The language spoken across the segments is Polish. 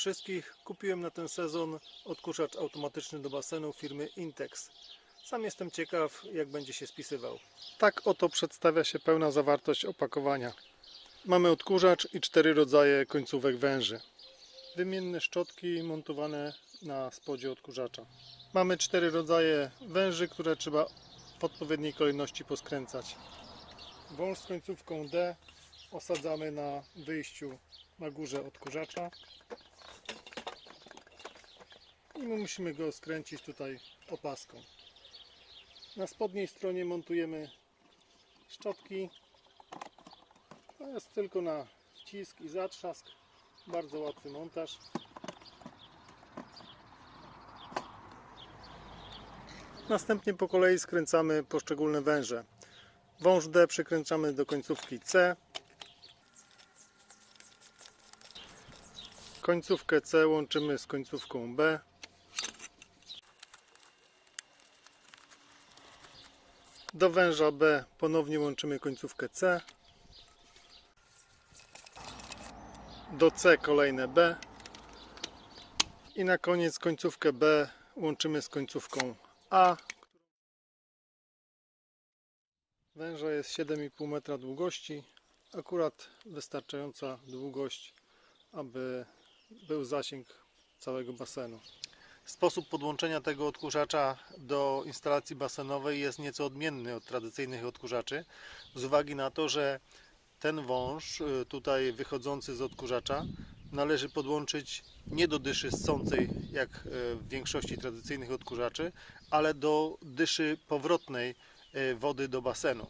Wszystkich. Kupiłem na ten sezon odkurzacz automatyczny do basenu firmy Intex. Sam jestem ciekaw, jak będzie się spisywał. Tak oto przedstawia się pełna zawartość opakowania. Mamy odkurzacz i cztery rodzaje końcówek węży. Wymienne szczotki montowane na spodzie odkurzacza. Mamy cztery rodzaje węży, które trzeba w odpowiedniej kolejności poskręcać. Wąż z końcówką D osadzamy na wyjściu na górze odkurzacza i my musimy go skręcić tutaj opaską. Na spodniej stronie montujemy szczotki. To jest tylko na wcisk i zatrzask. Bardzo łatwy montaż. Następnie po kolei skręcamy poszczególne węże. Wąż D przykręcamy do końcówki C. Końcówkę C łączymy z końcówką B. Do węża B ponownie łączymy końcówkę C. Do C kolejne B. I na koniec końcówkę B łączymy z końcówką A. Węża jest 7,5 metra długości. Akurat wystarczająca długość, aby był zasięg całego basenu. Sposób podłączenia tego odkurzacza do instalacji basenowej jest nieco odmienny od tradycyjnych odkurzaczy, z uwagi na to, że ten wąż y, tutaj wychodzący z odkurzacza należy podłączyć nie do dyszy ssącej, jak y, w większości tradycyjnych odkurzaczy, ale do dyszy powrotnej y, wody do basenu.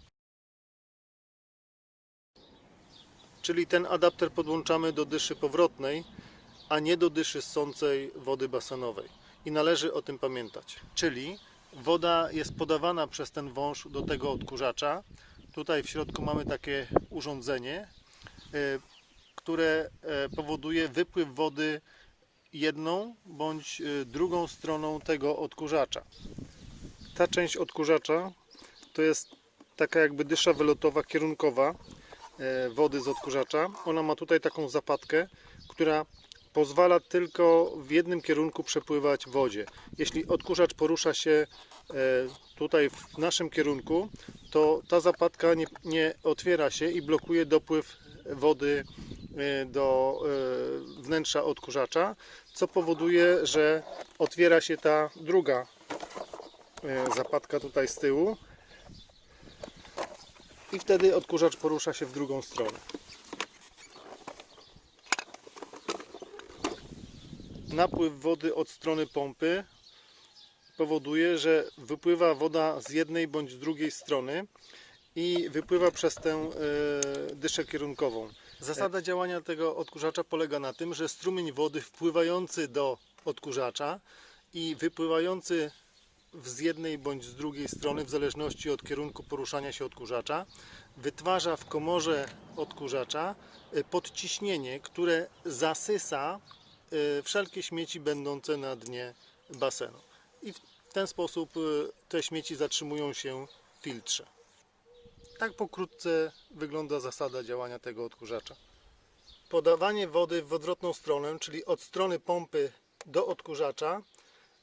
Czyli ten adapter podłączamy do dyszy powrotnej, a nie do dyszy ssącej wody basenowej. I należy o tym pamiętać. Czyli woda jest podawana przez ten wąż do tego odkurzacza. Tutaj w środku mamy takie urządzenie, y, które e, powoduje wypływ wody jedną bądź y, drugą stroną tego odkurzacza. Ta część odkurzacza to jest taka jakby dysza wylotowa kierunkowa e, wody z odkurzacza. Ona ma tutaj taką zapadkę, która pozwala tylko w jednym kierunku przepływać wodzie. Jeśli odkurzacz porusza się e, tutaj w naszym kierunku, to ta zapadka nie, nie otwiera się i blokuje dopływ wody e, do e, wnętrza odkurzacza, co powoduje, że otwiera się ta druga zapadka tutaj z tyłu i wtedy odkurzacz porusza się w drugą stronę. Napływ wody od strony pompy powoduje, że wypływa woda z jednej bądź z drugiej strony i wypływa przez tę e, dyszę kierunkową. Zasada działania tego odkurzacza polega na tym, że strumień wody wpływający do odkurzacza i wypływający z jednej bądź z drugiej strony, w zależności od kierunku poruszania się odkurzacza, wytwarza w komorze odkurzacza e, podciśnienie, które zasysa wszelkie śmieci będące na dnie basenu. I w ten sposób y, te śmieci zatrzymują się w filtrze. Tak pokrótce wygląda zasada działania tego odkurzacza. Podawanie wody w odwrotną stronę, czyli od strony pompy do odkurzacza,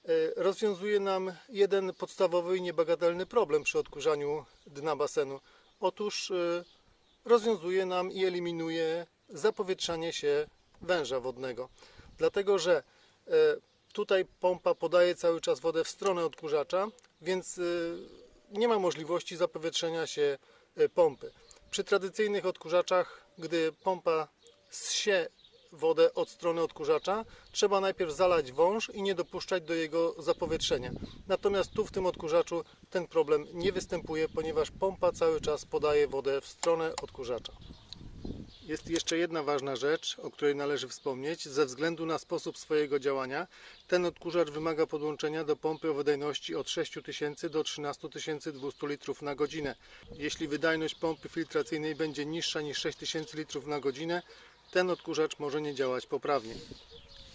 y, rozwiązuje nam jeden podstawowy i niebagatelny problem przy odkurzaniu dna basenu. Otóż y, rozwiązuje nam i eliminuje zapowietrzanie się węża wodnego dlatego że e, tutaj pompa podaje cały czas wodę w stronę odkurzacza, więc e, nie ma możliwości zapowietrzenia się e, pompy. Przy tradycyjnych odkurzaczach, gdy pompa zsie wodę od strony odkurzacza, trzeba najpierw zalać wąż i nie dopuszczać do jego zapowietrzenia. Natomiast tu w tym odkurzaczu ten problem nie występuje, ponieważ pompa cały czas podaje wodę w stronę odkurzacza. Jest jeszcze jedna ważna rzecz, o której należy wspomnieć. Ze względu na sposób swojego działania, ten odkurzacz wymaga podłączenia do pompy o wydajności od 6000 do 13200 litrów na godzinę. Jeśli wydajność pompy filtracyjnej będzie niższa niż 6000 litrów na godzinę, ten odkurzacz może nie działać poprawnie.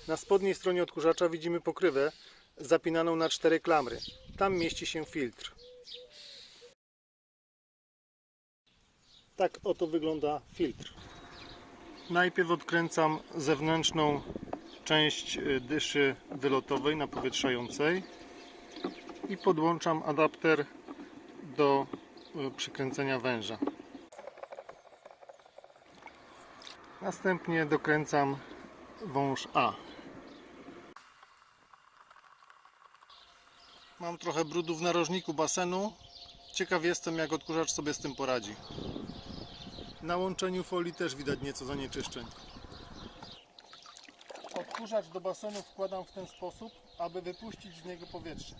Na spodniej stronie odkurzacza widzimy pokrywę zapinaną na cztery klamry. Tam mieści się filtr. Tak oto wygląda filtr. Najpierw odkręcam zewnętrzną część y, dyszy wylotowej napowietrzającej i podłączam adapter do y, przykręcenia węża. Następnie dokręcam wąż A. Mam trochę brudu w narożniku basenu. Ciekaw jestem, jak odkurzacz sobie z tym poradzi. Na łączeniu folii też widać nieco zanieczyszczeń. Odkurzacz do basenu wkładam w ten sposób, aby wypuścić z niego powietrze.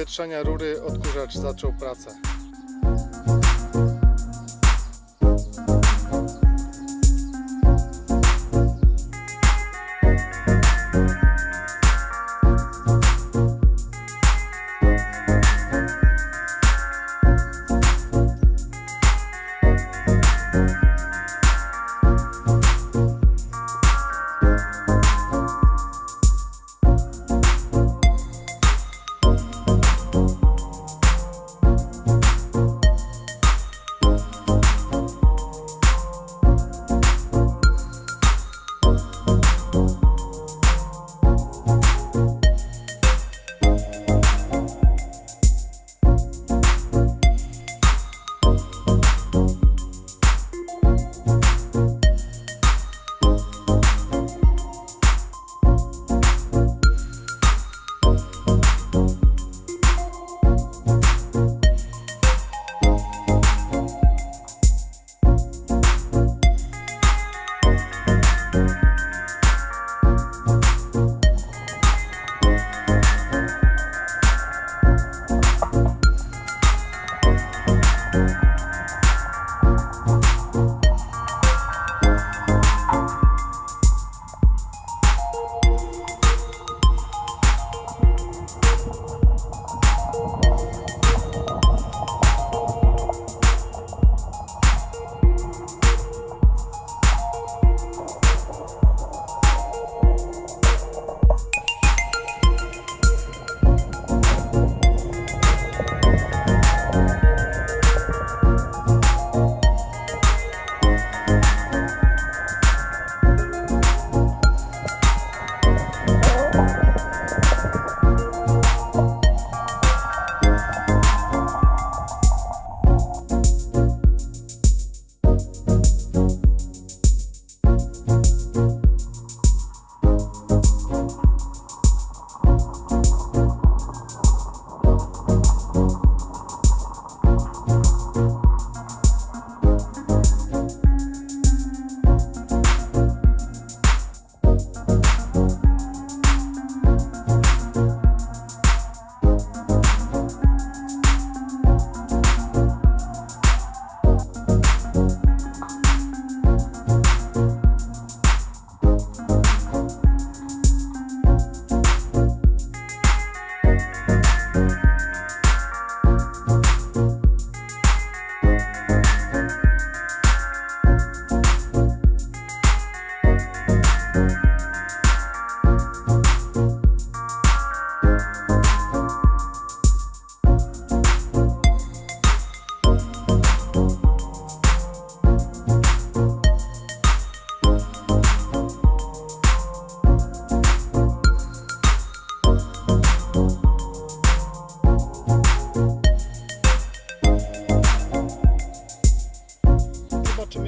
Bez odpowietrzania rury odkurzacz zaczął pracę.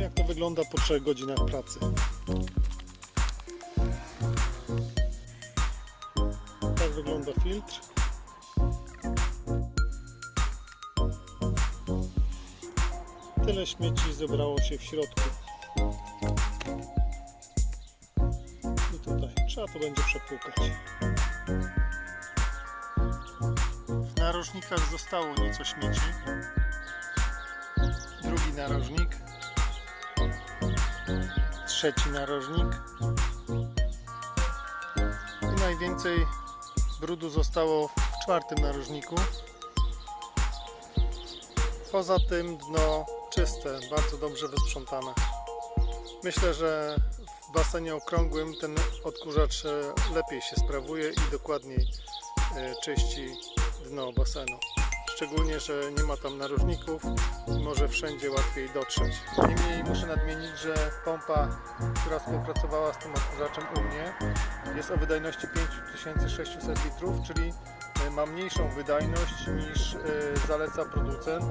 Jak to wygląda po 3 godzinach pracy. Tak wygląda filtr. Tyle śmieci zebrało się w środku. I tutaj trzeba to będzie przepłukać. W narożnikach zostało nieco śmieci. Drugi narożnik. Trzeci narożnik. I najwięcej brudu zostało w czwartym narożniku. Poza tym dno czyste, bardzo dobrze wysprzątane. Myślę, że w basenie okrągłym ten odkurzacz e, lepiej się sprawuje i dokładniej e, czyści dno basenu. Szczególnie, że nie ma tam narożników i może wszędzie łatwiej dotrzeć. Niemniej muszę nadmienić, że pompa, która współpracowała z tym odkurzaczem u mnie jest o wydajności 5600 litrów, czyli e, ma mniejszą wydajność niż e, zaleca producent,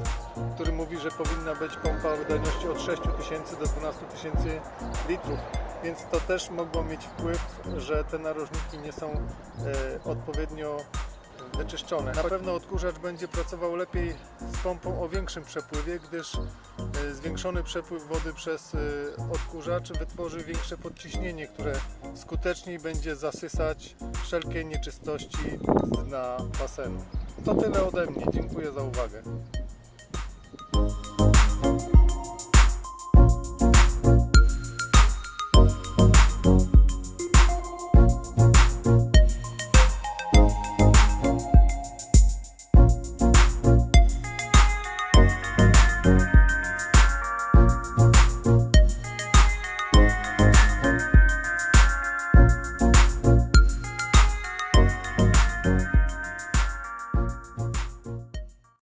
który mówi, że powinna być pompa o wydajności od 6000 do 12000 litrów. Więc to też mogło mieć wpływ, że te narożniki nie są e, odpowiednio wyczyszczone. Na pewno odkurzacz będzie pracował lepiej z pompą o większym przepływie, gdyż e, zwiększony przepływ wody przez e, odkurzacz wytworzy większe podciśnienie, które skuteczniej będzie zasysać wszelkie nieczystości z dna basenu. To tyle ode mnie. Dziękuję za uwagę.